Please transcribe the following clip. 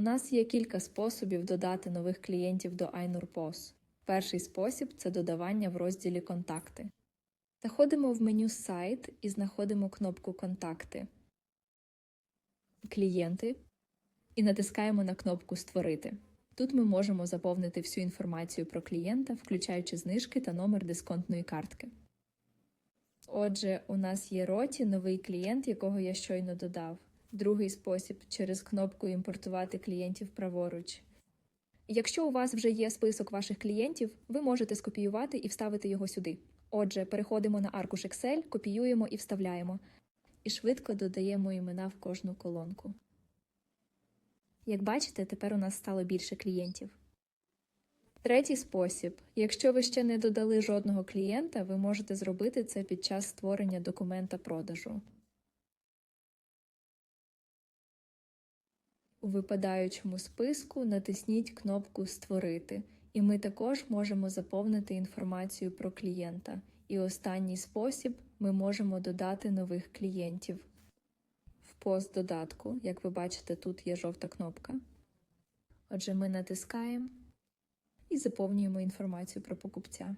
У нас є кілька способів додати нових клієнтів до iNurPOS. Перший спосіб це додавання в розділі Контакти. Заходимо в меню Сайт і знаходимо кнопку Контакти, Клієнти і натискаємо на кнопку Створити. Тут ми можемо заповнити всю інформацію про клієнта, включаючи знижки та номер дисконтної картки. Отже, у нас є роті новий клієнт, якого я щойно додав. Другий спосіб через кнопку імпортувати клієнтів праворуч. Якщо у вас вже є список ваших клієнтів, ви можете скопіювати і вставити його сюди. Отже, переходимо на аркуш Excel, копіюємо і вставляємо, і швидко додаємо імена в кожну колонку. Як бачите, тепер у нас стало більше клієнтів. Третій спосіб: якщо ви ще не додали жодного клієнта, ви можете зробити це під час створення документа продажу. У випадаючому списку натисніть кнопку Створити, і ми також можемо заповнити інформацію про клієнта. І останній спосіб ми можемо додати нових клієнтів. В пост додатку, як ви бачите, тут є жовта кнопка. Отже, ми натискаємо і заповнюємо інформацію про покупця.